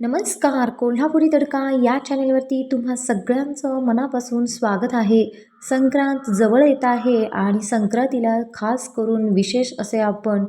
नमस्कार कोल्हापुरी तडका या चॅनेलवरती तुम्हा सगळ्यांचं मनापासून स्वागत आहे. संक्रांत जवळ येत आहे आणि संक्रांतीला खास करून विशेष असे आपण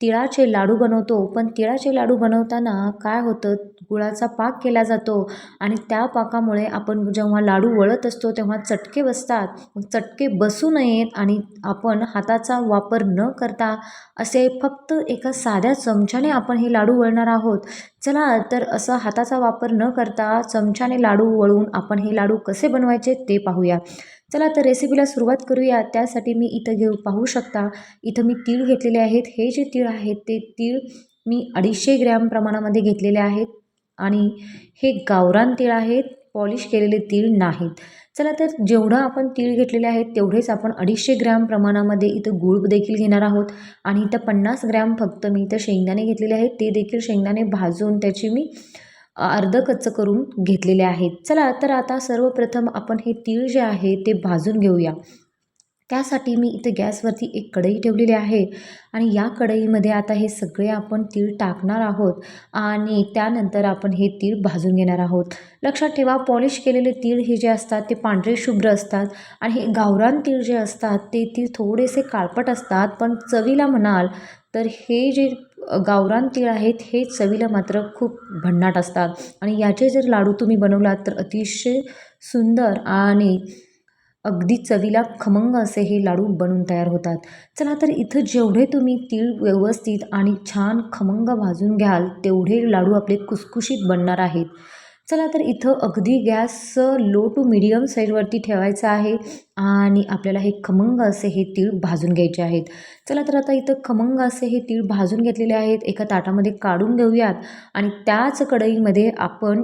तिळाचे लाडू बनवतो पण तिळाचे लाडू बनवताना काय होतं? गुळाचा पाक केला जातो आणि त्या पाकामुळे आपण जेव्हा लाडू वळत असतो तेव्हा चटके बसतात. मग चटके बसू नयेत आणि आपण हाताचा वापर न करता असे फक्त एका साध्या चमच्याने आपण हे लाडू वळणार आहोत. चला तर असं हाताचा वापर न करता चमच्याने लाडू वळून आपण हे लाडू कसे बनवायचे ते पाहूया. चला तर रेसिपीला सुरुवात करूया. त्यासाठी मी इथं घेऊ पाहू शकता. इथं मी तीळ घेतलेले आहेत. हे जे तीळ आहेत ते तीळ मी अडीचशे ग्रॅम प्रमाणामध्ये घेतलेले आहेत. आणि हे गावरान तीळ आहेत. पॉलिश केलेले तीळ नाहीत. चला तर जेवढं आपण तीळ घेतलेले आहेत तेवढेच आपण अडीचशे ग्रॅम प्रमाणामध्ये इथं गूळ देखील घेणार आहोत. आणि इथं पन्नास ग्रॅम फक्त मी इथं शेंगदाणे घेतलेले आहेत. ते देखील शेंगदाणे भाजून त्याची मी अर्ध कच्चं करून घेतलेले आहेत. चला तर आता सर्वप्रथम आपण हे तीळ जे आहे ते भाजून घेऊया. त्यासाठी मी इथे गॅसवरती एक कढई ठेवलेली आहे आणि या कढईमध्ये आता हे सगळे आपण तीळ टाकणार आहोत आणि त्यानंतर आपण हे तीळ भाजून घेणार आहोत. लक्षात ठेवा पॉलिश केलेले तीळ हे जे असतात ते पांढरे शुभ्र असतात आणि हे गावरान तीळ जे असतात ते तीळ थोडेसे काळपट असतात. पण चवीला म्हणाल तर हे जे गावरान तीळ आहेत हे चवीला मात्र खूप भन्नाट असतात. आणि याचे जर लाडू तुम्ही बनवलात तर अतिशय सुंदर आणि अगदी चवीला खमंग असे हे लाडू बनून तयार होतात. चला तर इथं जेवढे तुम्ही तीळ व्यवस्थित आणि छान खमंग भाजून घ्याल तेवढे लाडू आपले कुसकुशीत बनणार आहेत. चला तर इथं अगदी गॅस लो टू मिडियम साईजवरती ठेवायचं आहे आणि आपल्याला हे खमंग असे हे तीळ भाजून घ्यायचे आहेत. चला तर आता इथं खमंग असे हे तीळ भाजून घेतलेले आहेत. एका ताटामध्ये काढून घेऊयात आणि त्याच कढईमध्ये आपण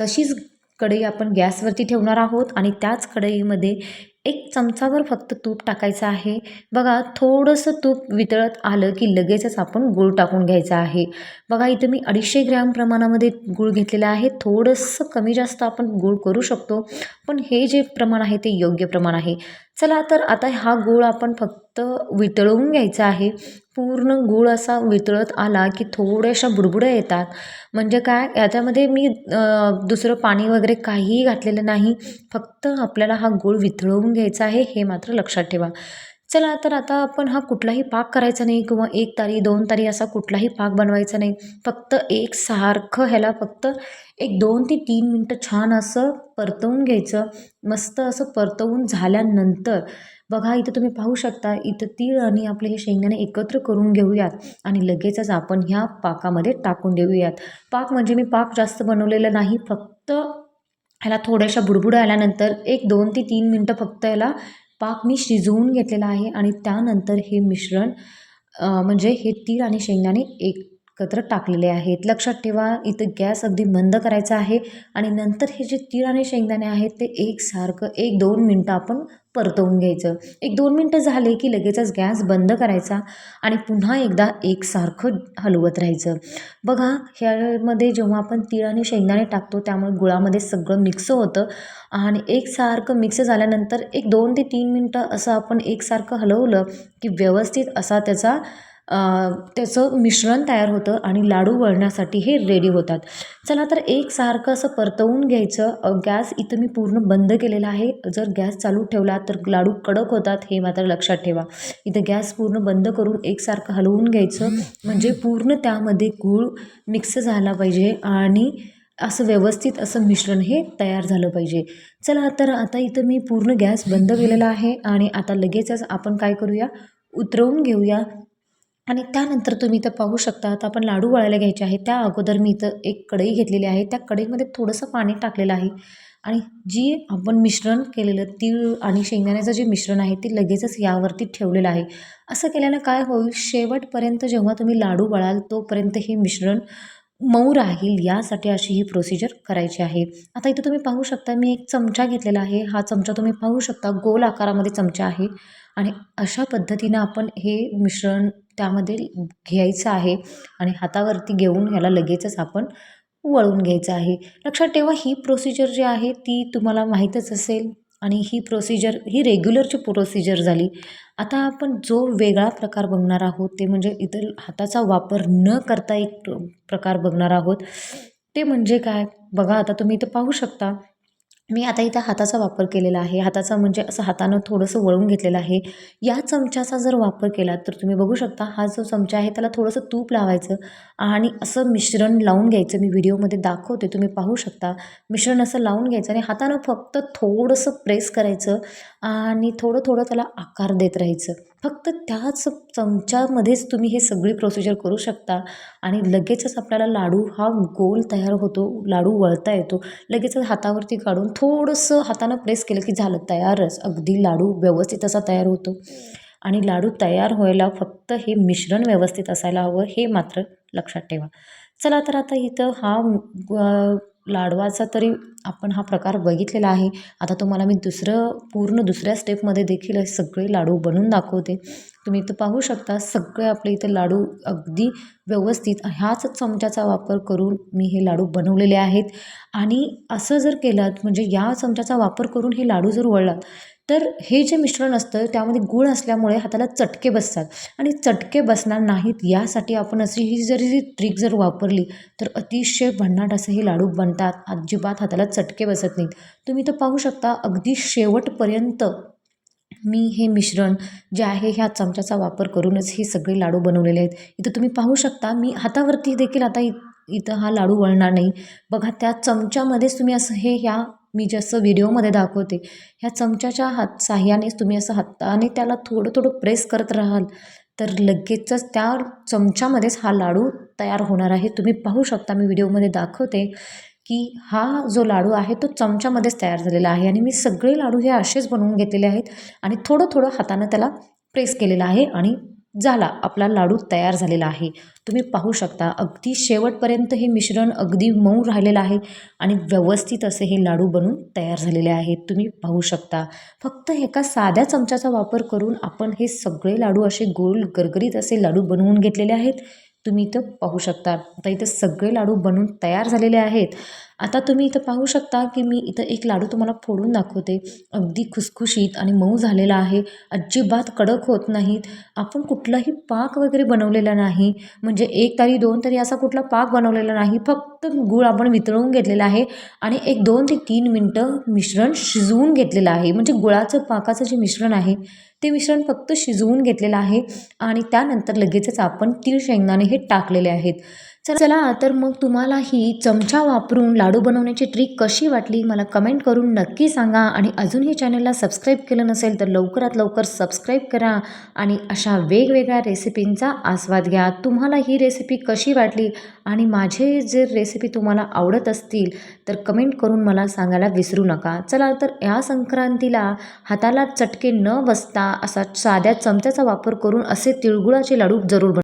तशीच कढई आपण गॅसवरती ठेवणार आहोत आणि त्याच कढईमध्ये एक चमचावर फक्त तूप टाकायचं आहे बघा थोडंसं तूप वितळत आलं की लगेचच आपण गूळ टाकून घ्यायचं आहे. बघा इथं मी अडीचशे ग्रॅम प्रमाणामध्ये गूळ घेतलेलं आहे. थोडंसं कमी जास्त आपण गूळ करू शकतो पण हे जे प्रमाण आहे ते योग्य प्रमाण आहे. चला तर आता हा गूळ आपण फक्त वितळवून घ्यायचा आहे. पूर्ण गूळ असा वितळत आला की थोड्याशा बुडबुड्या येतात. म्हणजे काय? याच्यामध्ये मी दुसरं पाणी वगैरे काहीही घातलेलं नाही. फक्त आपल्याला हा गूळ वितळवून घ्यायचा आहे हे मात्र लक्षात ठेवा. चला तर आता आपण हा कुठलाही पाक करायचा नाही किंवा एक तारी दोन तारी असा कुठलाही पाक बनवायचा नाही. फक्त एक सारखं ह्याला फक्त एक दोन ते तीन मिनटं छान असं परतवून घ्यायचं. मस्त असं परतवून झाल्यानंतर बघा इथं तुम्ही पाहू शकता इथं तीळ आणि आपले हे शेंगदाणे एकत्र करून घेऊयात आणि लगेचच आपण ह्या पाकामध्ये टाकून देऊयात. पाक म्हणजे मी पाक जास्त बनवलेलं नाही फक्त ह्याला थोड्याशा बुडबुड आल्यानंतर एक दोन ते तीन मिनटं फक्त याला पाक मी शिजवून घेतलेला आहे आणि त्यानंतर हे मिश्रण म्हणजे हे तीळ आणि शेंगदाणे एक एकत्र टाकलेले आहेत. लक्षात ठेवा इथं गॅस अगदी मंद करायचा आहे आणि नंतर हे जे तीळ आणि शेंगदाणे आहेत ते एकसारखं एक दोन मिनटं आपण परतवून घ्यायचं. एक दोन मिनटं झाले की लगेचच गॅस बंद करायचा आणि पुन्हा एकदा एकसारखं हलवत राहायचं. बघा ह्यामध्ये जेव्हा आपण तीळ आणि शेंगदाणे टाकतो त्यामुळे गुळामध्ये सगळं मिक्स होतं आणि एकसारखं मिक्स झाल्यानंतर एक दोन ते तीन मिनटं असं आपण एकसारखं हलवलं की व्यवस्थित असा त्याचा त्याचं मिश्रण तयार होतं आणि लाडू वळण्यासाठी हे रेडी होतात. चला तर एकसारखं असं परतवून घ्यायचं. गॅस इथं मी पूर्ण बंद केलेला आहे. जर गॅस चालू ठेवला तर लाडू कडक होतात हे मात्र लक्षात ठेवा. इथं गॅस पूर्ण बंद करून एकसारखं हलवून घ्यायचं. म्हणजे पूर्ण त्यामध्ये गूळ मिक्स झाला पाहिजे आणि असं व्यवस्थित असं मिश्रण हे तयार झालं पाहिजे. चला तर आता इथं मी पूर्ण गॅस बंद केलेला आहे आणि आता लगेचच आपण काय करूया? उतरवून घेऊया. आणि त्यानंतर तुम्ही इथं पाहू शकता आता आपण लाडू वळायला घ्यायचे आहे त्या अगोदर मी इथं एक कढई घेतलेली आहे. त्या कढईमध्ये थोडंसं पाणी टाकलेलं आहे. आणि जी आपण मिश्रण केलेलं तीळ आणि शेंगदाण्याचं जे मिश्रण आहे ते लगेचच यावरती ठेवलेलं आहे. असं केल्यानं काय होईल? शेवटपर्यंत जेव्हा तुम्ही लाडू वळाल तोपर्यंत हे मिश्रण मऊ राहील यासाठी अशी ही प्रोसिजर करायची आहे. आता इथं तुम्ही पाहू शकता मी एक चमचा घेतलेला आहे. हा चमचा तुम्ही पाहू शकता गोल आकारामध्ये चमचा आहे. आणि अशा पद्धतीनं आपण हे मिश्रण त्यामध्ये घ्यायचं आहे आणि हातावरती घेऊन ह्याला लगेचच आपण वळून घ्यायचं आहे. लक्षात ठेवा ही प्रोसिजर जी आहे ती तुम्हाला माहीतच असेल. आणि ही प्रोसिजर ही रेग्युलरची प्रोसिजर झाली. आता आपण जो वेगळा प्रकार बघणार आहोत ते म्हणजे इतर हाताचा वापर न करता एक प्र प्रकार बघणार आहोत ते म्हणजे काय? बघा आता तुम्ही इथं पाहू शकता. मी आता इथं हाताचा वापर केलेला आहे. हाताचा म्हणजे असं हातानं थोडंसं वळून घेतलेलं आहे. या चमच्याचा जर वापर केला तर तुम्ही बघू शकता हा जो चमचा आहे त्याला थोडंसं तूप लावायचं आणि असं मिश्रण लावून घ्यायचं. मी व्हिडिओमध्ये दाखवते तुम्ही पाहू शकता. मिश्रण असं लावून घ्यायचं आणि हातानं फक्त थोडंसं प्रेस करायचं. आणि थोडं थोडं त्याला आकार देत राहायचं. फक्त त्याच चमच्यामध्येच तुम्ही हे सगळी प्रोसिजर करू शकता. आणि लगेचच आपल्याला लाडू हा गोल तयार होतो लाडू वळता येतो. लगेचच हातावरती काढून थोडंसं हातानं प्रेस केलं की झालं तयारच. अगदी लाडू व्यवस्थित असा तयार होतो. आणि लाडू तयार व्हायला फक्त हे मिश्रण व्यवस्थित असायला हवं हे मात्र लक्षात ठेवा. चला तर आता इथं हा लाडवाचा तरी आपण हा प्रकार बघितलेला आहे. आता तुम्हाला मी दुसरं पूर्ण दुसऱ्या स्टेपमध्ये देखील हे सगळे लाडू बनवून दाखवते. तुम्ही इथं पाहू शकता सगळे आपले इथं लाडू अगदी व्यवस्थित ह्याच चमच्याचा वापर करून मी हे लाडू बनवलेले आहेत. आणि असं जर केलं म्हणजे या चमच्याचा वापर करून हे लाडू जर वळलात तर हे जे मिश्रण असतं त्यामध्ये गूळ असल्यामुळे हाताला चटके बसतात. आणि चटके बसणार नाहीत यासाठी आपण अशी ही जरी जी ट्रिक जर वापरली तर अतिशय भन्नाट असे हे लाडू बनतात. अजिबात हाताला चटके बसत नाहीत. तुम्ही तर पाहू शकता अगदी शेवटपर्यंत मी हे मिश्रण जे आहे ह्या चमच्याचा वापर करूनच हे सगळे लाडू बनवलेले आहेत. इथं तुम्ही पाहू शकता मी हातावरती देखील आता इ इथं हा लाडू वळणार नाही. बघा त्या चमच्यामध्येच तुम्ही असं हे ह्या मी जसं व्हिडिओमध्ये दाखवते ह्या चमच्याच्या हात साह्यानेच तुम्ही असं हाताने त्याला थोडं थोडं प्रेस करत राहाल तर लगेचच त्या चमच्यामध्येच हा लाडू तयार होणार आहे. तुम्ही पाहू शकता मी व्हिडिओमध्ये दाखवते की हा जो लाडू आहे तो चमच्यामध्येच तयार झालेला आहे आणि मी सगळे लाडू हे असेच बनवून घेतलेले आहेत आणि थोडं थोडं हातानं त्याला प्रेस केलेलं आहे आणि झाला. आपला लाडू तयार झालेला आहे. तुम्ही पाहू शकता अगदी शेवटपर्यंत हे मिश्रण अगदी मऊ राहिलेलं आहे आणि व्यवस्थित असे हे लाडू बनून तयार झालेले आहेत. तुम्ही पाहू शकता फक्त एका साध्या चमच्याचा वापर करून आपण हे सगळे लाडू असे गोल गरगरीत असे लाडू बनवून घेतलेले आहेत. तुम्ही इथं पाहू शकता आता इथं सगळे लाडू बनून तयार झालेले आहेत. आता तुम्ही इथं पाहू शकता की मी इथं एक लाडू तुम्हाला फोडून दाखवते. अगदी खुसखुशीत आणि मऊ झालेला आहे. अजिबात कडक होत नाहीत. आपण कुठलाही पाक वगैरे बनवलेला नाही. म्हणजे एक तरी दोन तरी असा कुठला पाक बनवलेला नाही. फक्त गूळ आपण वितळवून घेतलेला आहे आणि एक दोन ते तीन मिनटं मिश्रण शिजवून घेतलेलं आहे. म्हणजे गुळाचं पाकाचं जे मिश्रण आहे ते मिश्रण फक्त शिजवून घेतलेलं आहे आणि त्यानंतर लगेचच आपण तीळ शेंगदाणे हे टाकलेले आहेत. चला तर मग तुम्हाला ही चमचा वापरून लाडू बनवण्याची ट्रिक कशी वाटली मला कमेंट करून नक्की सांगा आणि अजूनही चॅनलला सबस्क्राईब केलं नसेल तर लवकरात लवकर सबस्क्राईब करा आणि अशा वेगवेगळ्या रेसिपींचा आस्वाद घ्या. तुम्हाला ही रेसिपी कशी वाटली आणि माझे जे रेसिपी तुम्हाला आवडत असतील तर कमेंट करून मला सांगायला विसरू नका. चला तर या संक्रांतीला हाताला चटके न बसता असा साध्या चमच्याचा वापर करून असे तिळगुळाचे लाडू जरूर बन